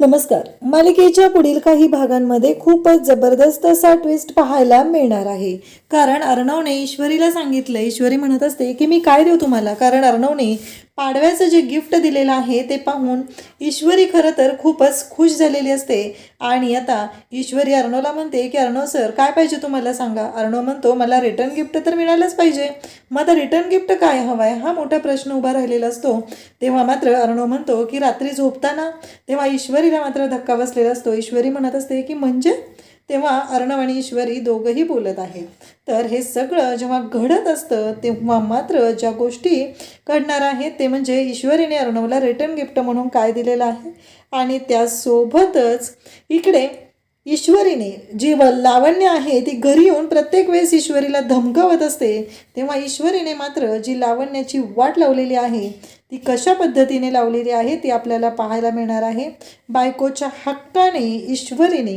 नमस्कार. मालिकेच्या पुढील काही भागांमध्ये खूपच जबरदस्त असा ट्विस्ट पाहायला मिळणार आहे. कारण अर्णवने ईश्वरीला सांगितलं. ईश्वरी म्हणत असते की मी काय देऊ तुम्हाला? कारण अर्णवने पाडव्याचं जे गिफ्ट दिलेलं आहे ते पाहून ईश्वरी खरं तर खूपच खुश झालेली असते. आणि आता ईश्वरी अर्णोला म्हणते की अर्णो सर काय पाहिजे तुम्हाला सांगा? अर्णो म्हणतो मला रिटर्न गिफ्ट तर मिळालंच पाहिजे. मग आता रिटर्न गिफ्ट काय हवं आहे हा मोठा प्रश्न उभा राहिलेला असतो. तेव्हा मात्र अर्णो म्हणतो की रात्री झोपताना? तेव्हा ईश्वरीला मात्र धक्का बसलेला असतो. ईश्वरी म्हणत असते की म्हणजे? तेव्हा अर्णव आणि ईश्वरी दोघंही बोलत आहेत. तर हे सगळं जेव्हा घडत असतं तेव्हा मात्र ज्या गोष्टी घडणार आहेत ते म्हणजे ईश्वरीने अर्णवला रिटर्न गिफ्ट म्हणून काय दिलेलं आहे? आणि त्यासोबतच इकडे ईश्वरीने जी व लावण्य आहे ती घरी येऊन प्रत्येक वेळेस ईश्वरीला धमकावत असते तेव्हा ईश्वरीने मात्र जी लावण्याची वाट लावलेली आहे ती कशा पद्धतीने लावलेली आहे ती आपल्याला पाहायला मिळणार आहे? बायकोच्या हक्काने ईश्वरीने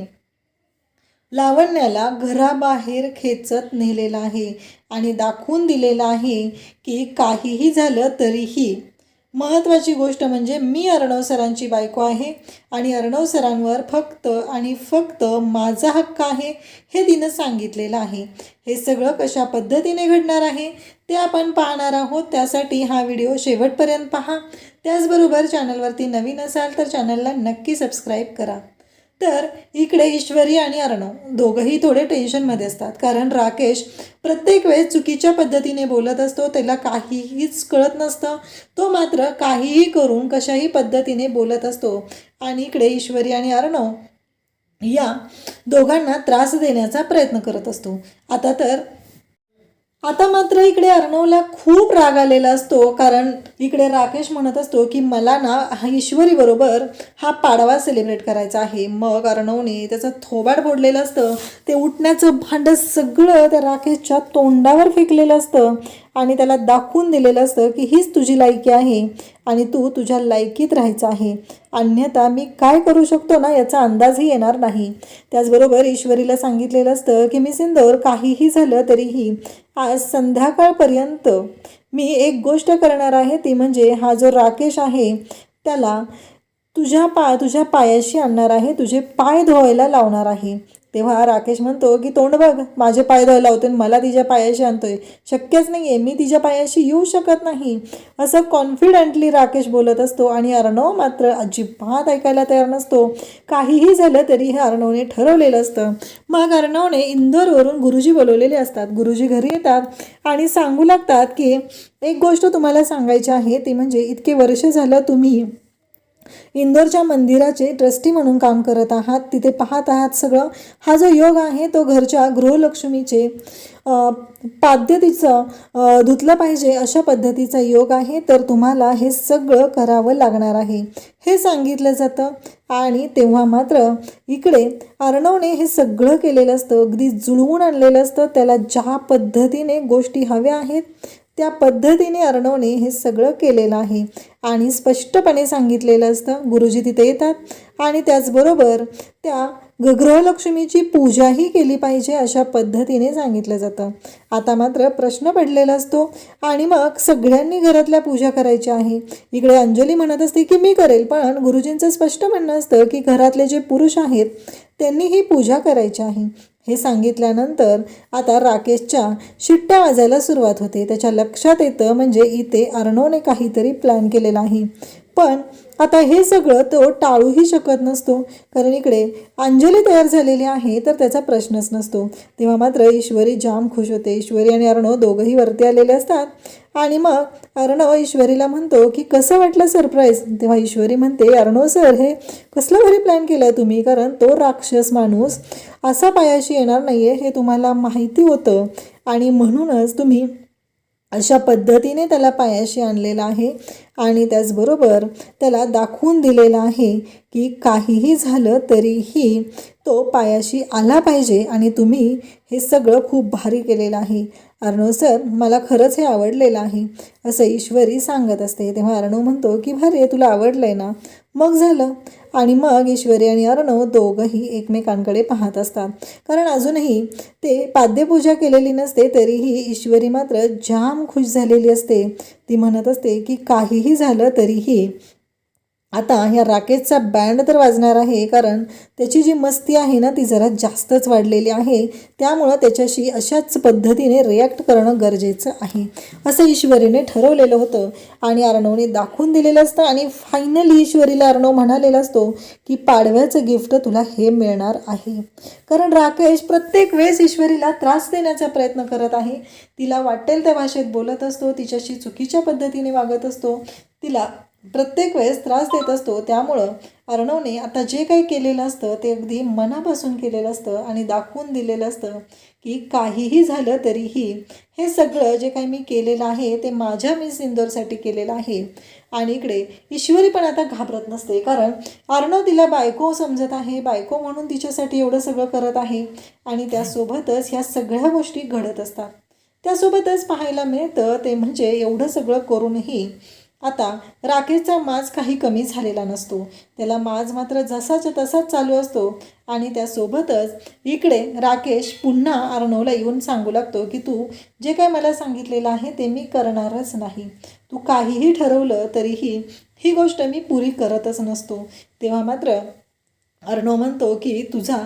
लावण्याला घराबाहेर खेचत नेलेला आहे आणि दाखवून दिलेलं आहे की काहीही झालं तरीही. महत्त्वाची गोष्ट म्हणजे मी अर्णव सरांची बायको आहे आणि अर्णव सरांवर फक्त आणि फक्त माझा हक्क आहे हे तिनं सांगितलेलं आहे. हे सगळं कशा पद्धतीने घडणार आहे ते आपण पाहणार आहोत. त्यासाठी हा व्हिडिओ शेवटपर्यंत पहा. त्याचबरोबर चॅनलवरती नवीन असाल तर चॅनलला नक्की सबस्क्राईब करा. तर इकडे ईश्वरी आणि अर्णव दोघंही थोडे टेन्शनमध्ये असतात. कारण राकेश प्रत्येक वेळेस चुकीच्या पद्धतीने बोलत असतो त्याला काहीहीच कळत नसतं. तो मात्र काहीही करून कशाही पद्धतीने बोलत असतो. आणि इकडे ईश्वरी आणि अर्णव या दोघांना त्रास देण्याचा प्रयत्न करत असतो. आता तर आता मात्र इकडे अर्णवला खूप राग आलेला असतो कारण इकडे राकेश म्हणत असतो की मला ना ईश्वरीबरोबर ईश्वरी बरोबर हा पाडवा सेलिब्रेट करायचा आहे. मग अर्णवने त्याचं थोबाड फोडलेलं असतं. ते उठण्याचं भांडं सगळं त्या राकेशच्या तोंडावर फेकलेलं असतं. आणि त्याला दाखवून दिलेलं असतं की हीच तुझी लायकी आहे आणि तू तुझ्या लायकीत राहायचं आहे. अन्यथा मी काय करू शकतो ना याचा अंदाजही येणार नाही. त्याचबरोबर ईश्वरीला सांगितलेलं असतं की मी सिंदोर काहीही झालं तरीही आज संध्याकाळपर्यंत मी एक गोष्ट करणार आहे ती म्हणजे हा जो राकेश आहे त्याला तुझ्या पा तुझ्या पायाशी आणणार आहे तुझे पाय धुवायला लावणार आहे. तेव्हा राकेश म्हणतो की तोंड बघ माझे पाय धुवायला होते आणि मला तिच्या पायाशी आणतोय. शक्यच नाही आहे मी तिच्या पायाशी येऊ शकत नाही. असं कॉन्फिडंटली राकेश बोलत असतो आणि अर्णव मात्र अजिबात ऐकायला तयार नसतो. काहीही झालं तरी हे अर्णवने ठरवलेलं असतं. मग अर्णवने इंदोरवरून गुरुजी बोलवलेले असतात. गुरुजी घरी येतात आणि सांगू लागतात की एक गोष्ट तुम्हाला सांगायची आहे ती म्हणजे इतके वर्ष झालं तुम्ही इंदोरच्या मंदिराचे ट्रस्टी म्हणून काम करत आहात. तिथे पाहत आहात सगळं. हा जो योग आहे तो घरच्या गृहलक्ष्मीचे अ, पाद्य तिचं धुतलं पाहिजे अशा पद्धतीचा योग आहे. तर तुम्हाला हे सगळं करावं लागणार आहे. हे सांगितलं जातं आणि तेव्हा मात्र इकडे अर्णवने हे सगळं केलेलं असतं. अगदी जुळवून आणलेलं असतं. त्याला ज्या पद्धतीने गोष्टी हव्या आहेत त्या पद्धतीने अर्णवने हे सगळं केलेलं आहे. आणि स्पष्टपणे सांगितलेलं असतं गुरुजी तिथे येतात आणि त्याचबरोबर त्या ग- गृहलक्ष्मीची पूजाही केली पाहिजे अशा पद्धतीने सांगितलं जातं. आता मात्र प्रश्न पडलेला असतो आणि मग सगळ्यांनी घरातल्या पूजा करायची आहे. इकडे अंजली म्हणत असते की मी करेल. पण गुरुजींचं स्पष्ट म्हणणं असतं की घरातले जे पुरुष आहेत त्यांनी ही पूजा करायची आहे. हे सांगितल्यानंतर आता राकेशच्या शिट्ट्या वाजायला सुरुवात होते. त्याच्या लक्षात येतं म्हणजे इथे अर्णवने काहीतरी प्लॅन केलेला आहे. पण आता हे सगळं तो टाळूही शकत नसतो. कारण इकडे अंजली तयार झालेली आहे तर त्याचा प्रश्नच नसतो. तेव्हा मात्र ईश्वरी जाम खुश होते. ईश्वरी आणि अर्णव दोघंही वरती आलेले असतात. आणि मग अर्णव ईश्वरीला म्हणतो की कसं वाटलं सरप्राईज तेव्हा ईश्वरी म्हणते अर्णव सर हे कसलं भारी प्लॅन केला तुम्ही? कारण तो राक्षस माणूस असा पायाशी येणार नाही आहे हे तुम्हाला माहिती होतं. आणि म्हणूनच तुम्ही अशा पद्धतीने त्याला पायाशी आणलेला आहे आणि त्याचबरोबर त्याला दाखवून दिलेलं आहे की काहीही झालं तरीही तो पायाशी आला पाहिजे आणि तुम्ही हे सगळं खूप भारी केलेलं आहे. अर्णव सर मला खरंच हे आवडलेलं आहे असं ईश्वरी सांगत असते. तेव्हा अर्णव म्हणतो की भारे तुला आवडलं आहे ना? मग झालं. आणि मग ईश्वरी आणि अर्णव दोघंही एकमेकांकडे पाहत असतात. कारण अजूनही ते पाद्यपूजा केलेली नसते तरीही ईश्वरी मात्र जाम खुश झालेली असते. ती म्हणत असते की काहीही झालं तरीही आता ह्या राकेशचा बँड तर वाजणार आहे कारण त्याची जी मस्ती आहे ना ती जरा जास्तच वाढलेली आहे. त्यामुळं त्याच्याशी अशाच पद्धतीने रिॲक्ट करणं गरजेचं आहे. असं ईश्वरीने ठरवलेलं होतं आणि अर्णवने दाखवून दिलेलं असतं आणि फायनली ईश्वरीला अर्णव म्हणालेला असतो की पाडव्याचं गिफ्ट तुला हे मिळणार आहे. कारण राकेश प्रत्येक वेळेस ईश्वरीला त्रास देण्याचा प्रयत्न करत आहे. तिला वाटेल त्या भाषेत बोलत असतो तिच्याशी चुकीच्या पद्धतीने वागत असतो. तिला प्रत्येक वेळेस त्रास देत असतो त्यामुळं अर्णवने आता जे काही केलेलं असतं ते अगदी मनापासून केलेलं असतं आणि दाखवून दिलेलं असतं की काहीही झालं तरीही हे सगळं जे काही मी केलेलं आहे ते माझ्या मिस इंदोरसाठी केलेलं आहे. आणि इकडे ईश्वरी पण आता घाबरत नसते कारण अर्णव तिला बायको समजत आहे बायको म्हणून तिच्यासाठी एवढं सगळं करत आहे आणि त्यासोबतच ह्या सगळ्या गोष्टी घडत असतात. त्यासोबतच पाहायला मिळतं ते म्हणजे एवढं सगळं करूनही आता राकेशचा माज काही कमी झालेला नसतो. त्याला माज मात्र जसाच्या तसाच चालू असतो आणि त्यासोबतच इकडे राकेश पुन्हा अर्णवला येऊन सांगू लागतो की तू जे काय मला सांगितलेलं आहे ते मी करणारच नाही. तू काहीही ठरवलं तरीही ही गोष्ट मी पुरी करतच नसतो. तेव्हा मात्र अर्णव म्हणतो की तुझा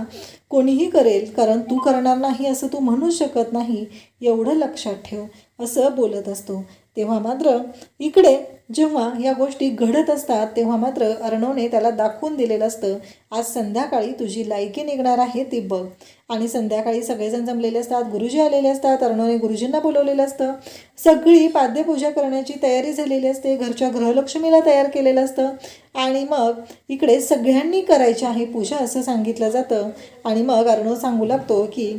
कोणीही करेल कारण तू करणार नाही असं तू म्हणू शकत नाही. एवढं लक्षात ठेव. असं बोलत असतो. तेव्हा मात्र इकडे जेव्हा या गोष्टी घडत असतात तेव्हा मात्र अर्णवने त्याला दाखवून दिलेलं असतं आज संध्याकाळी तुझी लायकी निघणार आहे ती बघ. आणि संध्याकाळी सगळेजण जमलेले असतात गुरुजी आलेले असतात अर्णवने गुरुजींना बोलवलेलं असतं. सगळी पाद्यपूजा करण्याची तयारी झालेली असते घरच्या गृहलक्ष्मीला तयार केलेलं असतं. आणि मग इकडे सगळ्यांनी करायची आहे पूजा असं सांगितलं जातं. आणि मग अर्णव सांगू लागतो की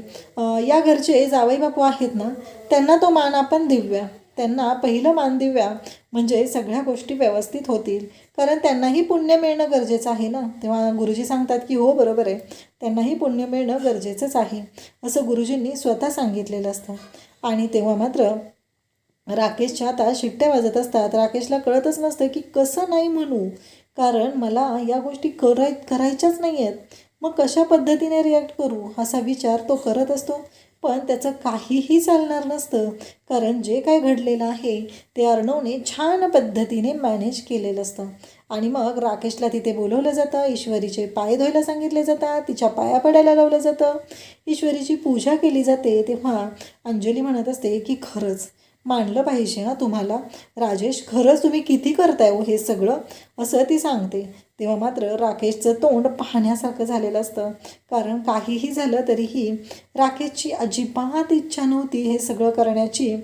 या घरचे जावई बापू आहेत ना त्यांना तो मान आपण देऊया. त्यांना पहिलं मान देऊया म्हणजे सगळ्या गोष्टी व्यवस्थित होतील. कारण त्यांनाही पुण्य मिळणं गरजेचं आहे ना? तेव्हा गुरुजी सांगतात की हो बरोबर आहे. त्यांनाही पुण्य मिळणं गरजेचंच आहे. असं गुरुजींनी स्वतः सांगितलेलं असतं. आणि तेव्हा मात्र राकेशच्या आता शिट्ट्या वाजत असतात. राकेशला कळतच नसतं की कसं नाही म्हणू? कारण मला या गोष्टी कराय करायच्याच नाही आहेत मग कशा पद्धतीने रिॲक्ट करू? असा विचार तो करत असतो. पण त्याचं काहीही चालणार नसतं. कारण जे काय घडलेलं आहे ते अर्णवने छान पद्धतीने मॅनेज केलेलं असतं. आणि मग राकेशला तिथे बोलवलं जातं ईश्वरीचे पाय धुवायला सांगितले जातात तिच्या पाया पडायला लावलं जातं. ईश्वरीची पूजा केली जाते तेव्हा अंजली म्हणत असते की खरंच मानलं पाहिजे ना तुम्हाला? राजेश खरंच तुम्ही किती करताय हो हे सगळं? असं ती सांगते. तेव्हा मात्र राकेशचं तोंड पाहण्यासारखं झालेलं असतं. कारण काहीही झालं तरीही राकेशची अजिबात इच्छा नव्हती हे सगळं करण्याची.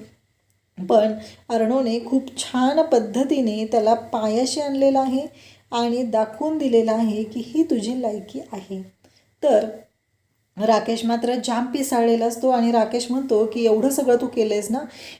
पण अर्णवने खूप छान पद्धतीने त्याला पायाशी आणलेलं आहे आणि दाखवून दिलेलं आहे की ही तुझी लायकी आहे. तर राकेश मात्र जाम पिसाळलेला असतो आणि राकेश म्हणतो की एवढं सगळं तू केलंयस ना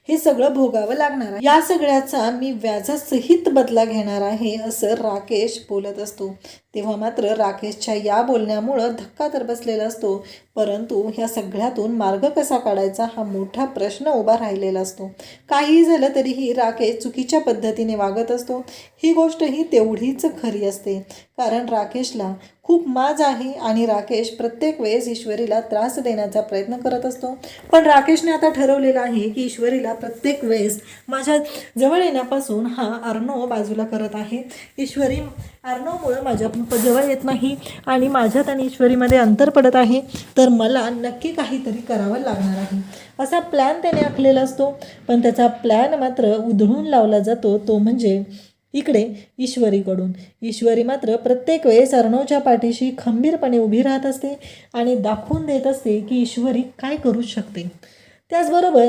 हे सगळं भोगावं लागणार आहे. या सगळ्याचा मी व्याजासहित बदला घेणार आहे असं राकेश बोलत असतो. तेव्हा मात्र राकेशच्या या बोलण्यामुळं धक्का तर बसलेला असतो परंतु ह्या सगळ्यातून मार्ग कसा काढायचा हा मोठा प्रश्न उभा राहिलेला असतो. काहीही झालं तरीही राकेश चुकीच्या पद्धतीने वागत असतो. ही गोष्ट ही तेवढीच खरी असते. कारण राकेशला खूप माज आहे आणि राकेश प्रत्येक वेळेस ईश्वरीला त्रास देण्याचा प्रयत्न करत असतो. पण राकेशने आता ठरवलेलं आहे की ईश्वरीला प्रत्येक वेळेस माझ्या जवळ येण्यापासून हा अर्णव बाजूला करत आहे. ईश्वरी अर्णवमुळं माझ्या जवळ येत नाही आणि माझ्यात आणि ईश्वरीमध्ये अंतर पडत आहे. तर मला नक्की काहीतरी करावं लागणार आहे. असा प्लॅन त्याने आखलेला असतो. पण त्याचा प्लॅन मात्र उधळून लावला जातो. तो म्हणजे इकडे ईश्वरीकडून. ईश्वरी मात्र प्रत्येक वेळेस अर्णवच्या पाठीशी खंबीरपणे उभी राहत असते आणि दाखवून देत असते की ईश्वरी काय करू शकते. त्याचबरोबर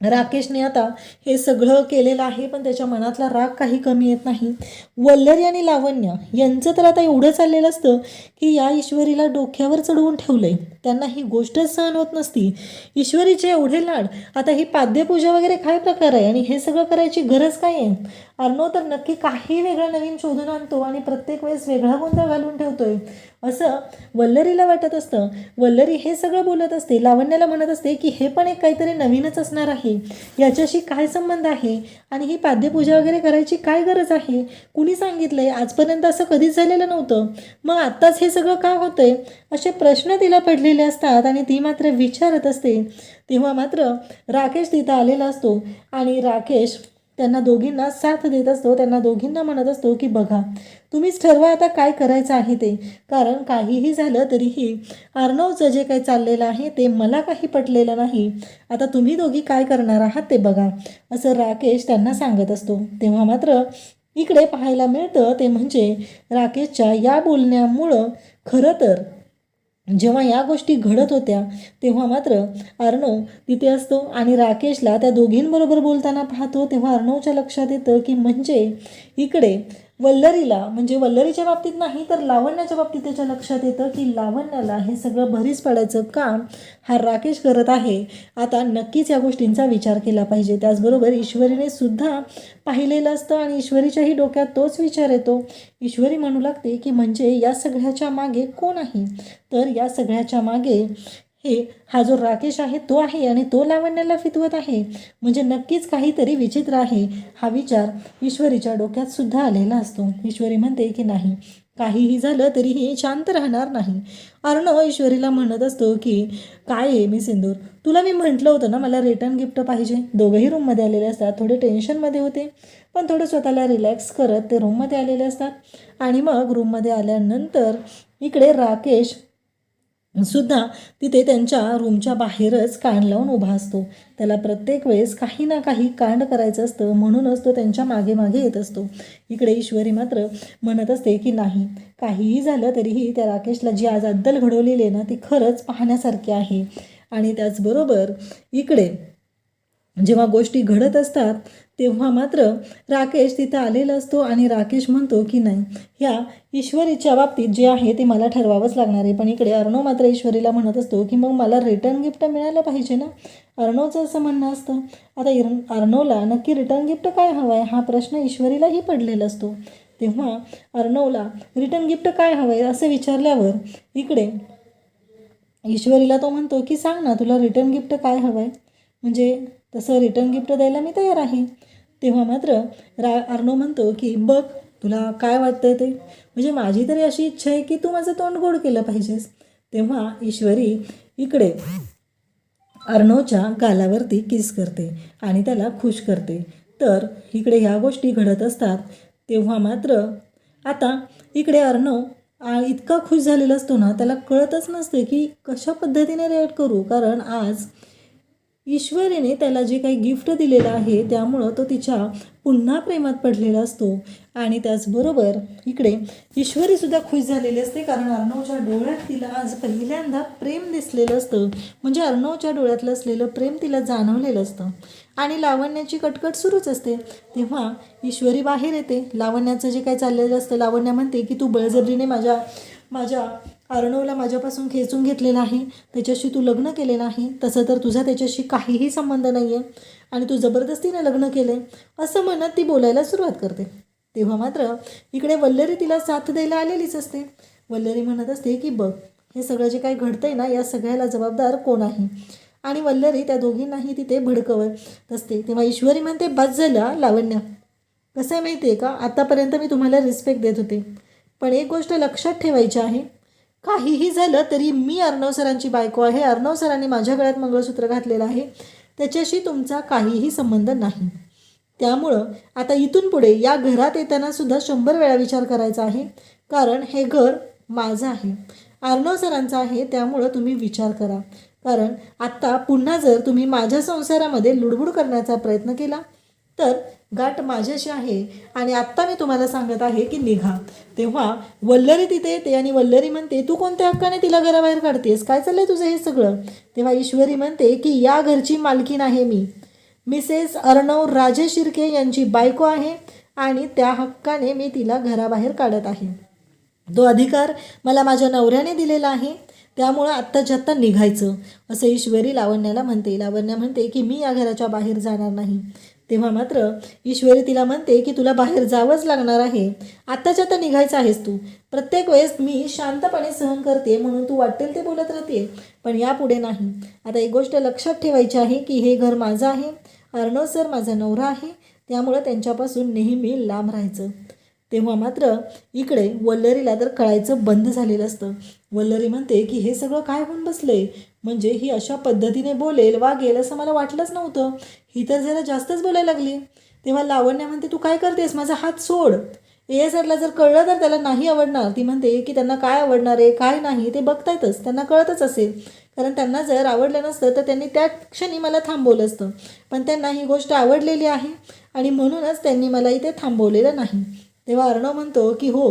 राकेशने आता हे सगळं केलेलं आहे पण त्याच्या मनातला राग काही कमी येत नाही. वल्लरी आणि लावण्य यांचं तर आता एवढं चाललेलं असतं की या ईश्वरीला डोक्यावर चढवून ठेवलंय. त्यांना ही गोष्टच सहन होत नसती. ईश्वरीचे एवढे लाड आता ही पाद्यपूजा वगैरे काय प्रकार आहे आणि हे सगळं करायची गरज काय आहे? अर्णव तर नक्की काही वेगळं नवीन शोधून आणतो आणि प्रत्येक वेळेस वेगळा गोंधळ घालून ठेवतोय. असं वल्लरीला वाटत असतं. वल्लरी हे सगळं बोलत असते लावण्याला म्हणत असते की हे पण एक काहीतरी नवीनच असणार आहे. याच्याशी काय संबंध आहे? आणि ही पाद्यपूजा वगैरे करायची काय गरज आहे? कुणी सांगितलं आहे आजपर्यंत असं कधीच झालेलं नव्हतं. मग आत्ताच हे सगळं का होतंय? असे प्रश्न तिला पडलेले असतात आणि ती मात्र विचारत असते. तेव्हा मात्र राकेश तिथं आलेला असतो आणि राकेश त्यांना दोघींना साथ देत असतो त्यांना दोघींना म्हणत असतो की बघा तुम्हीच ठरवा आता काय करायचं आहे ते. कारण काहीही झालं तरीही आर्णवचं जे काही चाललेलं आहे ते मला काही पटलेलं नाही. आता तुम्ही दोघी काय करणार आहात ते बघा असं राकेश त्यांना सांगत असतो. तेव्हा मात्र इकडे पाहायला मिळतं ते म्हणजे राकेशच्या या बोलण्यामुळं खरं तर जेव्हा या गोष्टी घडत होत्या तेव्हा मात्र अर्णव तिथे असतो आणि राकेशला त्या दोघींबरोबर बोलताना पाहतो. तेव्हा अर्णवच्या लक्षात येतं की म्हणजे इकडे वल्लरीला म्हणजे वल्लरीच्या बाबतीत नाही तर लावण्याच्या बाबतीत त्याच्या लक्षात येतं की लावण्याला हे सगळं भरीस पडायचं काम हा राकेश करत आहे. आता नक्कीच या गोष्टींचा विचार केला पाहिजे. त्याचबरोबर ईश्वरीने सुद्धा पाहिलेलं असतं आणि ईश्वरीच्याही डोक्यात तोच विचार येतो. ईश्वरी म्हणू लागते की म्हणजे या सगळ्याच्या मागे कोण आहे? तर या सगळ्याच्या मागे हे हा जो राकेश आहे तो आहे आणि तो लावण्याला फितवत आहे. म्हणजे नक्कीच काहीतरी विचित्र आहे. हा विचार ईश्वरीच्या डोक्यात सुद्धा आलेला असतो. ईश्वरी म्हणते की नाही काहीही झालं तरीही शांत राहणार नाही. अर्णव ईश्वरीला म्हणत असतो की काय आहे मी सिंदूर? तुला मी म्हटलं होतं ना मला रिटर्न गिफ्ट पाहिजे. दोघंही रूममध्ये आलेले असतात. थोडे टेन्शनमध्ये होते. पण थोडं स्वतःला रिलॅक्स करत ते रूममध्ये आलेले असतात. आणि मग रूममध्ये आल्यानंतर इकडे राकेश सुद्धा तिथे त्यांच्या रूमच्या बाहेरच कान लावून उभा असतो. त्याला प्रत्येक वेळेस काही ना काही कांड करायचं असतं म्हणूनच तो त्यांच्या मागे मागे येत असतो. इकडे ईश्वरी मात्र म्हणत असते की नाही काहीही झालं तरीही त्या राकेशला जी आज अद्दल घडवलेली आहे ना ती खरंच पाहण्यासारखी आहे. आणि त्याचबरोबर इकडे जेव्हा गोष्टी घडत असतात तेव्हा मात्र राकेश तिथं आलेला असतो आणि राकेश म्हणतो की नाही ह्या ईश्वरीच्या बाबतीत जे आहे ते मला ठरवावंच लागणार आहे. पण इकडे अर्णव मात्र ईश्वरीला म्हणत असतो की मग मला रिटर्न गिफ्ट मिळायला पाहिजे ना? अर्णवचं असं म्हणणं असतं. आता इर अर्णवला नक्की रिटर्न गिफ्ट काय हवं आहे? हा प्रश्न ईश्वरीलाही पडलेला असतो. तेव्हा अर्णवला रिटर्न गिफ्ट काय हवं आहे असं विचारल्यावर इकडे ईश्वरीला तो म्हणतो की सांग ना तुला रिटर्न गिफ्ट काय हवं आहे? म्हणजे तसं रिटर्न गिफ्ट द्यायला मी तयार आहे. तेव्हा मात्र रा अर्णव म्हणतो की बघ तुला काय वाटतंय ते? म्हणजे माझी तरी अशी इच्छा आहे की तू माझं तोंड गोड केलं पाहिजेस. तेव्हा ईश्वरी इकडे अर्णवच्या गालावरती किस करते आणि त्याला खुश करते. तर इकडे ह्या गोष्टी घडत असतात. तेव्हा मात्र आता इकडे अर्णव इतका खुश झालेला असतो ना त्याला कळतच नसते की कशा पद्धतीने रिॲक्ट करू? कारण आज ईश्वरीने त्याला जे काही गिफ्ट दिलेलं आहे त्यामुळं तो तिच्या पुन्हा प्रेमात पडलेला असतो. आणि त्याचबरोबर इकडे ईश्वरीसुद्धा खुश झालेली असते कारण अर्णवच्या डोळ्यात तिला आज पहिल्यांदा प्रेम दिसलेलं असतं. म्हणजे अर्णवच्या डोळ्यातलं असलेलं प्रेम तिला जाणवलेलं असतं. आणि लावण्याची कटकट सुरूच असते. तेव्हा ईश्वरी बाहेर येते. लावण्याचं जे काही चाललेलं असतं लावण्या म्हणते की तू बळजबरीने माझ्या माझ्या अर्णवला माझ्यापासून खेचून घेतलेला आहे त्याच्याशी तू लग्न केलेलं आहे तसं तर तुझा त्याच्याशी काहीही संबंध नाही आहे आणि तू जबरदस्तीने लग्न केलं. आहे असं म्हणत ती बोलायला सुरुवात करते. तेव्हा मात्र इकडे वल्लरी तिला साथ द्यायला आलेलीच असते. वल्लरी म्हणत असते की बघ हे सगळं जे काही घडतंय ना या सगळ्याला जबाबदार कोण आहे? आणि वल्लरी त्या दोघींनाही तिथे भडकवत असते. तेव्हा ईश्वरी म्हणते बस झालं लावण्य. कसं आहे माहिती आहे का? आत्तापर्यंत मी तुम्हाला रिस्पेक्ट देत होते. पण एक गोष्ट लक्षात ठेवायची आहे. काहीही झालं तरी मी अर्णव सरांची बायको आहे. अर्णव सरांनी माझ्या गळ्यात मंगळसूत्र घातलेलं आहे. त्याच्याशी तुमचा काहीही संबंध नाही. त्यामुळं आता इथून पुढे या घरात येताना सुद्धा शंभर वेळा विचार करायचा आहे. कारण हे घर माझं आहे. अर्णव सरांचं आहे त्यामुळं तुम्ही विचार करा. कारण आत्ता पुन्हा जर तुम्ही माझ्या संसारामध्ये लुडबुड करण्याचा प्रयत्न केला तर गाठ माझ्याशी आहे आणि आत्ता मी तुम्हाला सांगत आहे की निघा. तेव्हा वल्लरी तिथे येते आणि वल्लरी म्हणते तू कोणत्या हक्काने तिला घराबाहेर काढतेस? काय चाललंय तुझं हे सगळं? तेव्हा ईश्वरी म्हणते की या घरची मालकीन आहे मी. मिसेस अर्णव राजे शिर्के यांची बायको आहे आणि त्या हक्काने मी तिला घराबाहेर काढत आहे. तो अधिकार मला माझ्या नवऱ्याने दिलेला आहे. त्यामुळं आत्ताच्या आत्ता निघायचं. असं ईश्वरी लावण्याला म्हणते. लावण्या म्हणते की मी या घराच्या बाहेर जाणार नाही. तेव्हा मात्र ईश्वरी तिला म्हणते की तुला बाहेर जावंच लागणार आहे. आत्ताच्या तर निघायचं आहेस तू. प्रत्येक वेळेस मी शांतपणे सहन करते म्हणून तू वाटेल ते बोलत राहते पण यापुढे नाही. आता एक गोष्ट लक्षात ठेवायची आहे की हे घर माझं आहे. अर्णव सर माझा नवरा आहे. त्यामुळं त्यांच्यापासून नेहमी लांब राहायचं. तेव्हा मात्र इकडे वल्लरीला तर कळायचं बंद झालेलं असतं. वल्लरी म्हणते की हे सगळं काय होऊन बसलंय? म्हणजे ही अशा पद्धतीने बोलेल वागेल असं मला वाटलंच नव्हतं. ही तर जरा जास्तच बोलायला लागली. तेव्हा लावण्या म्हणते तू काय करतेस? माझा हात सोड. ए सरला जर कळलं तर त्याला नाही आवडणार. ती म्हणते की त्यांना काय आवडणार आहे काय नाही ते बघतायतच. त्यांना कळतच असेल. कारण त्यांना जर आवडलं नसतं तर त्यांनी त्या क्षणी मला थांबवलं असतं. पण त्यांना ही गोष्ट आवडलेली आहे आणि म्हणूनच त्यांनी मला इथे थांबवलेलं नाही. तेव्हा अर्णव म्हणतो की हो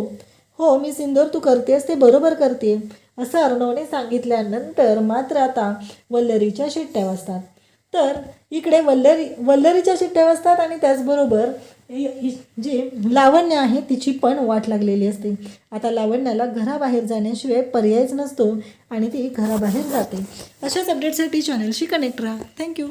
हो मी सिंदूर तू करतेस ते बरोबर करते असं अर्णवने सांगितल्यानंतर मात्र आता वल्लरीच्या शिट्ट्या वाजतात. तर इकडे वल्लरी वल्लरीच्या शिट्ट्या वाजतात आणि त्याचबरोबर इ- जी लावण्य आहे तिची पण वाट लागलेली असते. आता लावण्याला घराबाहेर जाण्याशिवाय पर्यायच नसतो आणि ती घराबाहेर जाते. अशाच अपडेटसाठी चॅनलशी कनेक्ट राहा. थँक्यू